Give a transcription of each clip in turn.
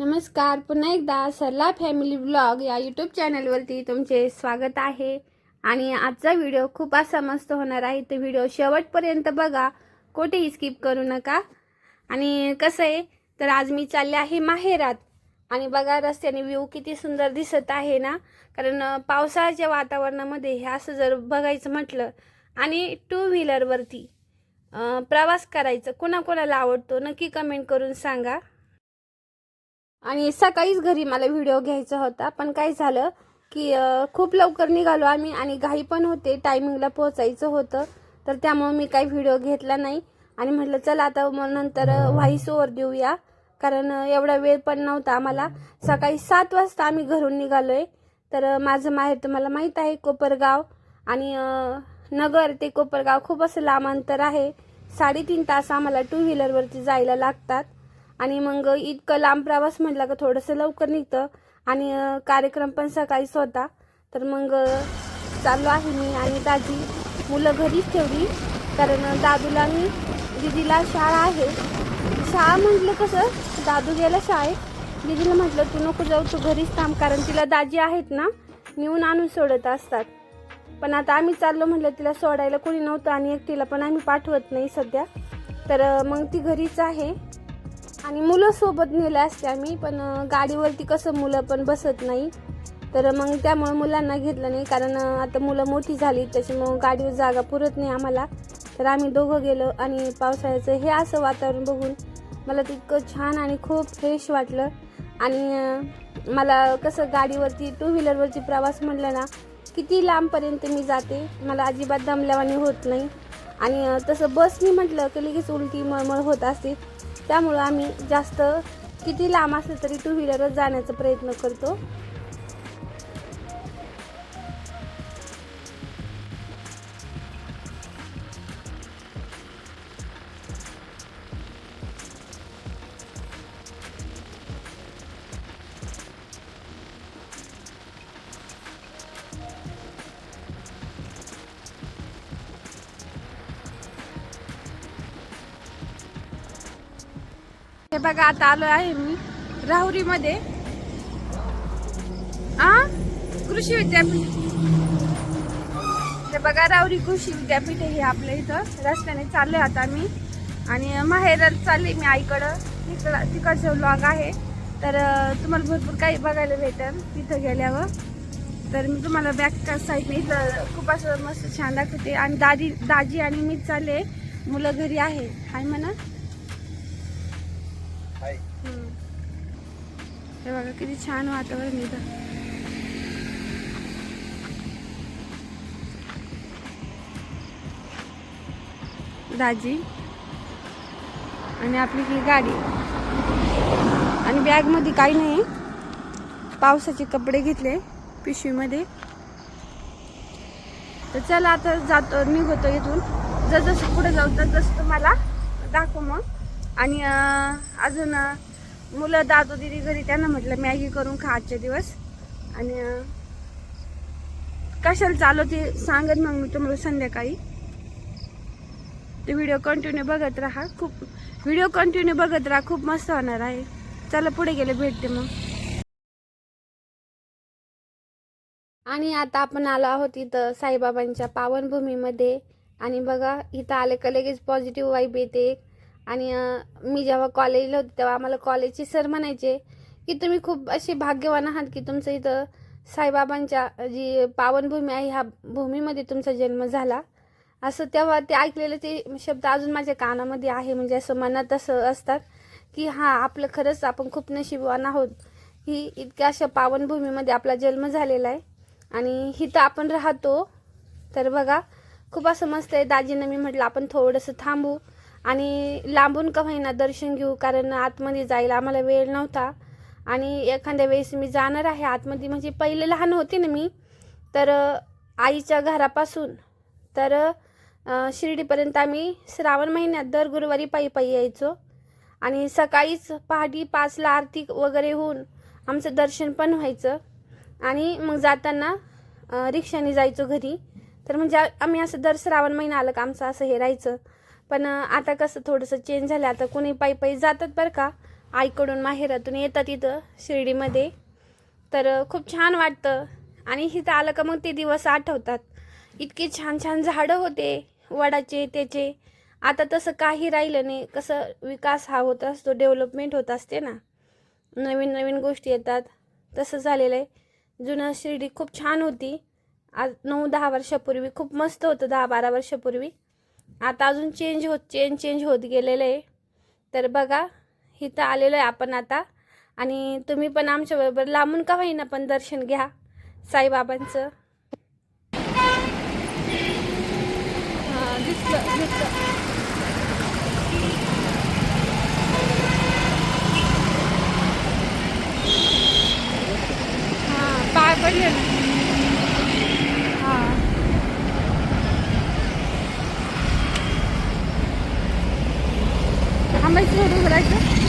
नमस्कार पुन्हा एकदा सरला फॅमिली ब्लॉग या यूट्यूब चॅनलवरती तुमचे स्वागत आहे. आणि आजचा व्हिडिओ खूप असा मस्त होणार आहे. तो व्हिडिओ शेवटपर्यंत बघा कुठेही स्किप करू नका. आणि कसं आहे तर आज मी चालले आहे माहेरात. आणि बघा रस्त्याने व्ह्यू किती सुंदर दिसत आहे ना. कारण पावसाळ्याच्या वातावरणामध्ये हे असं जर बघायचं म्हटलं आणि टू व्हीलरवरती प्रवास करायचं कोणाकोणाला आवडतो नक्की कमेंट करून सांगा. आणि सकाळीच घरी मला व्हिडिओ घ्यायचा होता. पण काय झालं की खूप लवकर निघालो आम्ही आणि घाई पण होते. टायमिंगला पोहोचायचं होतं. तर त्यामुळे मी काही व्हिडिओ घेतला नाही. आणि म्हटलं चला आता मग नंतर व्हॉइस ओवर देऊया. कारण एवढा वेळ पण नव्हता आम्हाला. सकाळी सात वाजता आम्ही घरून निघालोय. तर माझं माहेर तुम्हाला माहीत आहे कोपरगाव. आणि नगर ते कोपरगाव खूप असं लांब अंतर आहे. साडेतीन तास आम्हाला टू व्हीलरवरती जायला लागतात. आणि मग इतकं लांब प्रवास म्हटला का थोडंसं लवकर निघतं. आणि कार्यक्रम पण सकाळीच होता तर मग चाललो आहे मी आणि दाजी. मुलं घरीच ठेवली. कारण दादूला आणि दिदीला शाळा आहे. शाळा म्हटलं कसं दादू गेला शाळेत. दिदीला म्हटलं तू नको जाऊ तू घरीच थांब. कारण तिला दाजी आहेत ना नेऊन आणून सोडत असतात. पण आता आम्ही चाललो म्हटलं तिला सोडायला कोणी नव्हतं आणि एकटीला पण आम्ही पाठवत नाही सध्या. तर मग ती घरीच आहे. आणि मुलं सोबत नेले असते आम्ही पण गाडीवरती कसं मुलं पण बसत नाही. तर मग त्यामुळे मुलांना घेतलं नाही कारण आता मुलं मोठी झाली त्याच्यामुळं गाडीवर जागा पुरत नाही आम्हाला. तर आम्ही दोघं गेलो आणि पावसाळ्याचं हे असं वातावरण बघून मला तितकं छान आणि खूप फ्रेश वाटलं. आणि मला कसं गाडीवरती टू व्हीलरवरती प्रवास म्हटलं ना किती लांबपर्यंत मी जाते मला अजिबात दमल्यावानी होत नाही. आणि तसं बसनी म्हटलं की लगेच उलटी मळमळ होत असते. त्यामुळं आम्ही जास्त किती लांब असलं तरी टू व्हीलरच जाण्याचा प्रयत्न करतो. बघा आता आलो आहे मी राहुरीमध्ये. आ? कृषी विद्यापीठ. तर बघा राहुरी कृषी विद्यापीठ आहे हे आपल्या इथं. रस्त्याने चाललोय आता मी. आणि माहेर चालले मी आईकडं. तिकडं तिकडचं लॉग आहे. तर तुम्हाला भरपूर काही बघायला भेटेल तिथं गेल्यावर. तर मी तुम्हाला बॅक साईडने इथं खूप असं मस्त छान दाखवते. आणि दादी दाजी आणि मी चालले. मुलं घरी आहे. हाय म्हणा. हे बघा किती छान वातावरण इथं. दाजी. आणि आपली ही गाडी. आणि बॅगमध्ये काही नाही. पावसाचे कपडे घेतले पिशवीमध्ये. तर चला आता जातो निघतो इथून. जसं पुढे जाऊ तसं तुम्हाला दाखव मग. आणि अजून मुलं दादू दिदी घरी त्यांना म्हटलं मॅगी करून खा आजचे दिवस. आणि कशाला चालू ते सांगत मग मी तुम्हाला संध्याकाळी. ते व्हिडिओ कंटिन्यू बघत राहा. खूप व्हिडिओ कंटिन्यू बघत राहा. खूप मस्त होणार आहे. चला पुढे गेले भेटते मग. आणि आता आपण आलो आहोत इथं साईबाबांच्या पावनभूमीमध्ये. आणि बघा इथं आले का लगेच पॉझिटिव्ह वाईब येते. आणि मी जेव्हा कॉलेजला होते तेव्हा आम्हाला कॉलेजचे सर म्हणायचे की तुम्ही खूप असे भाग्यवान आहात की तुमचं इथं साईबाबांच्या जी पावनभूमी आहे ह्या भूमीमध्ये तुमचा जन्म झाला. असं तेव्हा ते ऐकलेलं ते शब्द अजून माझ्या कानामध्ये आहे. म्हणजे असं मनात असं असतात की हां आपलं खरंच आपण खूप नशीबवान आहोत. की इतक्या अशा पावनभूमीमध्ये आपला जन्म झालेला आहे. आणि इथं आपण राहतो. तर बघा खूप असं मस्त आहे. दाजीनं मी म्हटलं आपण थोडंसं थांबू. आणि लांबून का होईना दर्शन घेऊ कारण आतमध्ये जायला आम्हाला वेळ नव्हता. आणि एखाद्या वेळेस मी जाणार आहे आतमध्ये म्हणजे पहिले लहान होते ना मी तर आईच्या घरापासून तर शिर्डीपर्यंत आम्ही श्रावण महिन्यात दर गुरुवारी पायी पायी यायचो. आणि सकाळीच पहाटे पाचला आरती वगैरे होऊन आमचं दर्शन पण व्हायचं. आणि मग जाताना रिक्षाने जायचो घरी. तर म्हणजे आम्ही असं दर श्रावण महिना आलं का आमचं असं हे राहायचं. पण आता कसं थोडंसं चेंज झालं. आता कोणी पायी पायी जातात बरं का. आईकडून माहेरातून येतात इथं शिर्डीमध्ये. तर खूप छान वाटतं. आणि इथं आलं का मग ते दिवस आठवतात. इतके छान छान झाडं होते वडाचे त्याचे. आता तसं काही राहिलं नाही. कसं विकास हा होत असतो डेव्हलपमेंट होत असते ना. नवीन नवीन गोष्टी येतात. तसं झालेलं आहे. जुनं शिर्डी खूप छान होती. आज नऊ दहा वर्षापूर्वी खूप मस्त होतं दहा बारा वर्षापूर्वी. आता अजून चेंज होत चेंज चेंज होत गेलेलं आहे. तर बघा इथं आलेलो आहे आपण आता. आणि तुम्ही पण आमच्याबरोबर लांबून का होईना पण दर्शन घ्या साईबाबांचं. हां दिसलं दिसलं. पाय पडले ना हा थांबायचं थोडं उभं राहायचं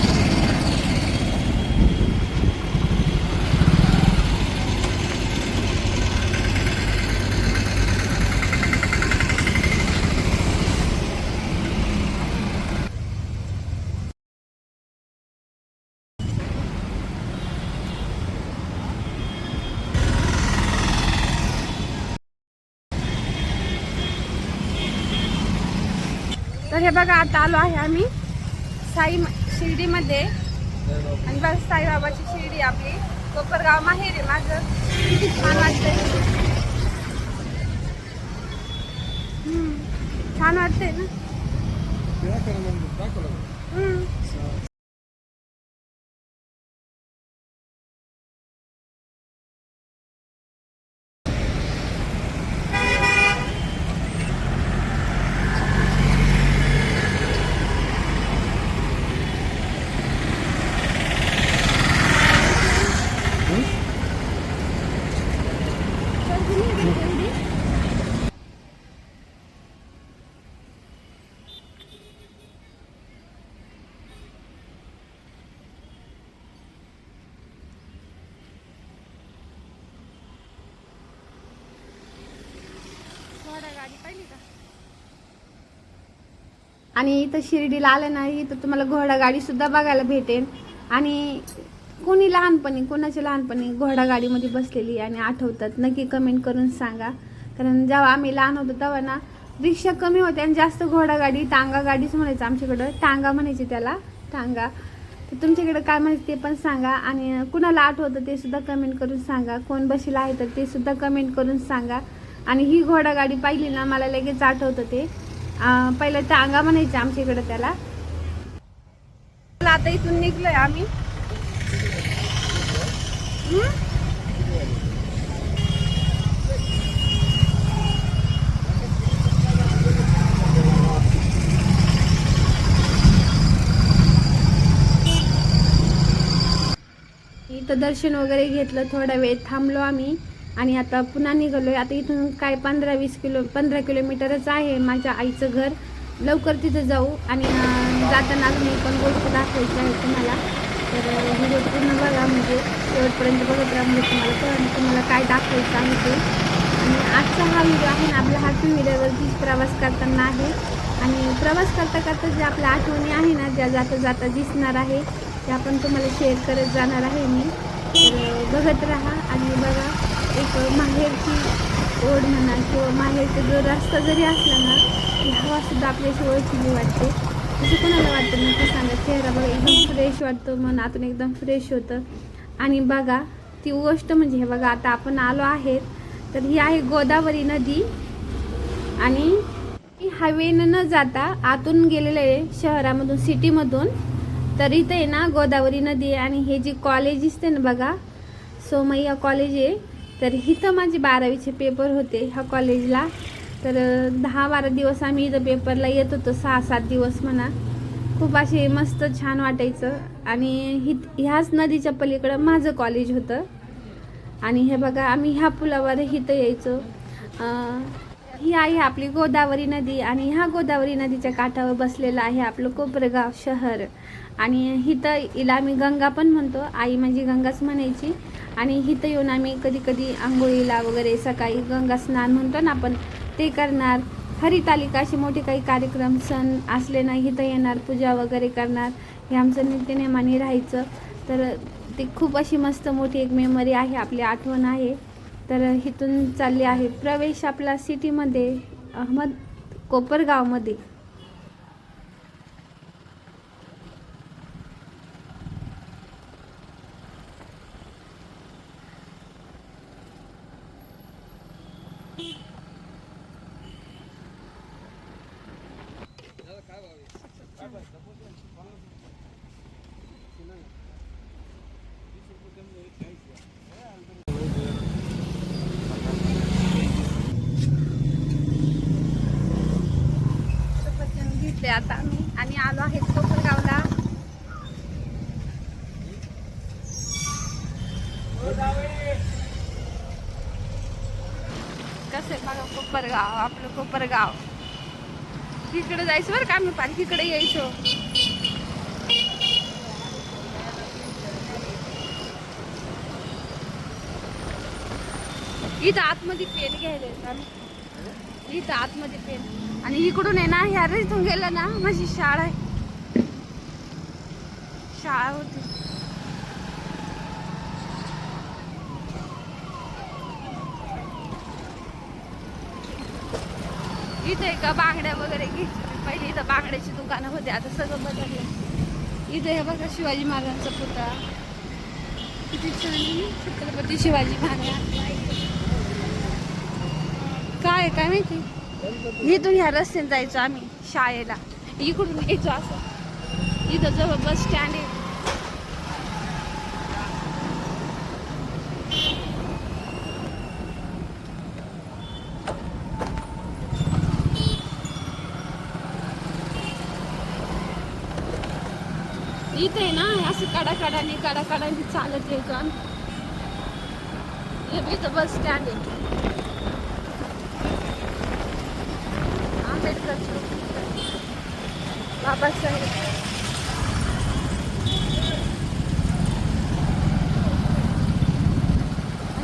तर हे बघा आता आलो आहे आम्ही साई शिर्डीमध्ये. आणि बघ साईबाबाची शिर्डी आपली. कोपरगाव माहेर आहे माझं. किती छान वाटतंय. हम्म, छान वाटतंय ना? आणि इथं शिर्डीला आलं नाही इथं तुम्हाला घोडागाडी सुद्धा बघायला भेटेल. आणि कोणी लहानपणी कोणाच्या लहानपणी घोडागाडीमध्ये बसलेली आणि आठवतात नक्की कमेंट करून सांगा. कारण जेव्हा आम्ही लहान होतो तेव्हा ना रिक्षा कमी होत्या आणि जास्त घोडागाडी टांगा गाडीच म्हणायचं आमच्याकडं. टांगा म्हणायची त्याला टांगा. तर तुमच्याकडं काय म्हणायचं ते पण सांगा. आणि कुणाला आठवतं ते सुद्धा कमेंट करून सांगा. कोण बशीला आहे तर ते सुद्धा कमेंट करून सांगा. आणि ही घोडागाडी पाहिली ना मला लगेच आठवतं ते. पहिलं टांगा म्हणायचे आमच्या इकडे त्याला. आता इथून निघलोय आम्ही. इथं दर्शन वगैरे घेतलं थोडा वेळ थांबलो आम्ही. आणि आता पुन्हा निघालोय. आता इथून काय पंधरा वीस किलो पंधरा किलोमीटरच आहे माझ्या आईचं घर. लवकर तिथं जाऊ आणि जाताना अजून एक पण गोष्ट दाखवायची आहे तुम्हाला. तर व्हिडिओ पूर्ण बघा म्हणजे शेवटपर्यंत बघत राहा म्हणजे तुम्हाला पण तुम्हाला काय दाखवायचं आहे ते. आणि आजचा हा व्हिडिओ आहे ना आपला हा टू व्हीलरवरतीच प्रवास करताना आहे. आणि प्रवास करता करता जे आपल्या आठवणी आहे ना ज्या जाता जाता दिसणार आहे त्या आपण तुम्हाला शेअर करत जाणार आहे मी. तर बघत राहा आणि बघा एक माहेरची ओढ म्हणा किंवा माहेरचा जो रस्ता जरी असला ना की हवासुद्धा आपल्याशी ओळखीली वाटते. तसं कोणाला वाटतं नक्की सांगा? चेहरा बघा एकदम फ्रेश वाटतो मन आतून एकदम फ्रेश होतं. आणि बघा ती गोष्ट म्हणजे हे बघा आता आपण आलो आहेत तर ही आहे गोदावरी नदी. आणि ही हायवेनं न जाता आतून गेलेलं आहे शहरामधून सिटीमधून तर इथे आहे ना गोदावरी नदी आहे. आणि हे जे कॉलेज दिसते ना बघा सोमय्या कॉलेज आहे. तर इथं माझे बारावीचे पेपर होते ह्या कॉलेजला तर दहा बारा दिवस आम्ही इथं पेपरला येत होतो सहा सात दिवस म्हणा. खूप असे मस्त छान वाटायचं. आणि हि ह्याच नदीच्या पलीकडं माझं कॉलेज होतं. आणि हे बघा आम्ही ह्या पुलावर इथं यायचो. ही आहे आपली गोदावरी नदी आणि ह्या गोदावरी नदीच्या काठावर बसलेलं आहे आपलं कोपरगाव शहर. आणि इथं हिला आम्ही गंगा पण म्हणतो. आई म्हणजे गंगाच म्हणायची. आणि इथं येऊन आम्ही कधी कधी आंघोळीला वगैरे सकाळी गंगा स्नान म्हणतो ना आपण ते करणार. हरितालिका असे मोठे काही कार्यक्रम सण असले ना इथं येणार पूजा वगैरे करणार. हे आमचं नित्यनेमाने राहायचं. तर ती खूप अशी मस्त मोठी एक मेमरी आहे आपली आठवण आहे. तर इथून चालले आहे प्रवेश आपला सिटीमध्ये अहमद कोपरगावमध्ये. सफरचंद घेतले आता. आम्ही आणि आलो आहे कोपरगावला. कसं आहे बघा कोपरगाव आपलं कोपरगाव. तिकडे जायचं बरं का आम्ही पालखीकडे यायचो. इथं आतमध्ये पेन घ्यायला आम्ही इथं आतमध्ये पेन. आणि इकडून आहे ना ह्या रेथून गेलं ना माझी शाळा आहे. शाळा होती. इथे का बांगड्या वगैरे घ्यायची. पहिले इथं बांगड्याची दुकानं होते आता सगळं बदललं इथे हे बघा शिवाजी महाराजांचा पुतळा. किती छान छत्रपती शिवाजी महाराज. काय काय माहिती? इथून ह्या रस्त्याने जायचो आम्ही शाळेला. इकडून यायचो असं. इथं जवळ बस स्टँड आहे. इथे ना असं कडा कडाने कडा कडाने चालत यायचो आम्ही. हे इथं बस स्टँड आहे. आंबेडकर बाबासाहेब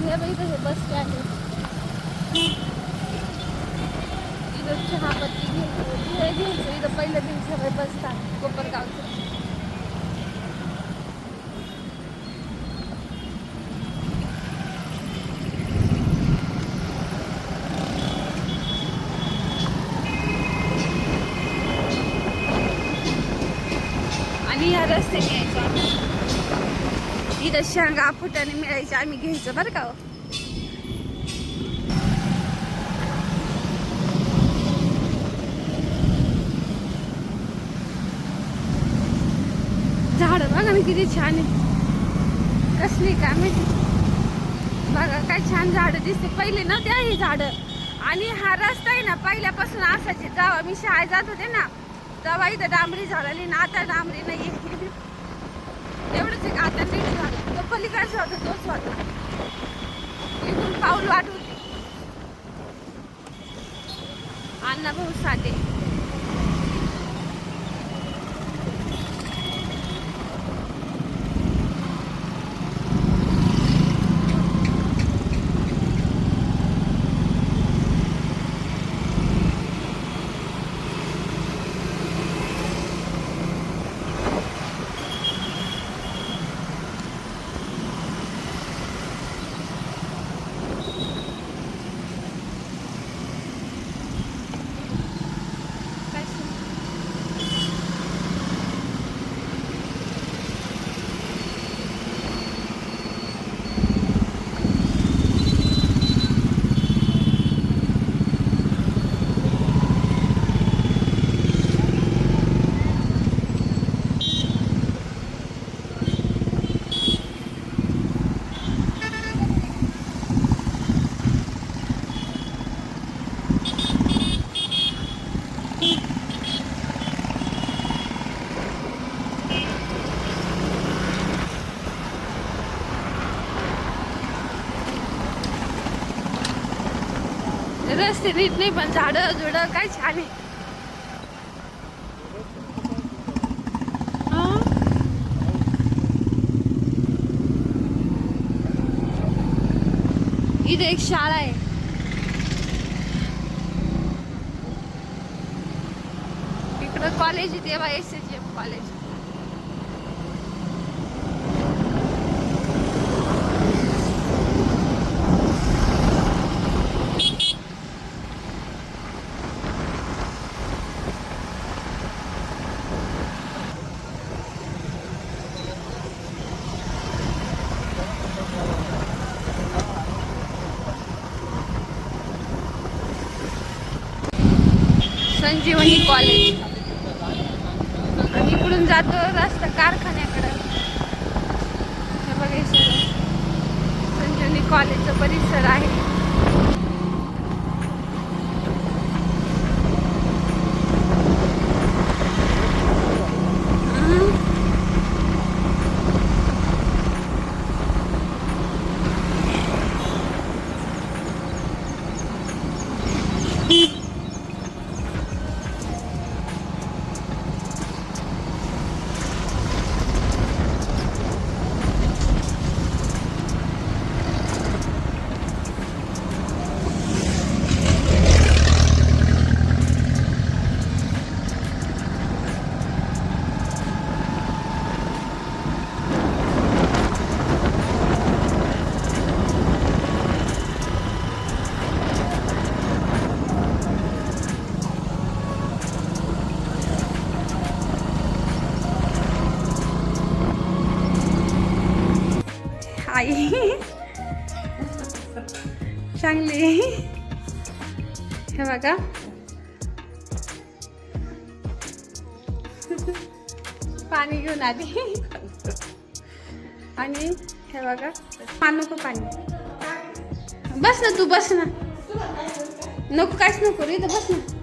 हे हे बस स्टँड आहे इथं चहापत्ती घ्यायचं हे इथं पहिलं दिवस बसतात. कोपरगावचं. आणि या रस्त्याने घ्यायचो आम्ही. इथं शेंगा फुटाने मिळायचे आम्ही घ्यायचं बरं का हो. झाड बघा ना किती छान आहे कसली काय माहिती? बघा काय छान झाडं दिसते. पहिले नव्हते आहे झाड. आणि हा रस्ता आहे ना पहिल्यापासून असायचे जेव्हा मी शाळेत जात होते ना तेव्हा इथं डांबरी झालेली ना आता डांबरी नाही एवढंच एक आता नीट झालं. तो पलीकडचा होता तोच होता. इथून पाऊल वाटून. अण्णा भाऊ साठे काय सांगू? रस्ते नीट नाही पण झाडं झुडं काय छान आहे? इथे एक शाळा आहे. इकडं कॉलेज आहे तेव्हा S H M college Sanjivani college आणि इकडून जातो रस्ता कारखान्याकडं. हे बघा संजीवनी कॉलेजचा परिसर आहे. चांगली हे बघा. पाणी घेऊन आली. आणि हे बघा पान नको पाणी. बस ना तू बस ना. नको काहीच नको रे तर बस ना.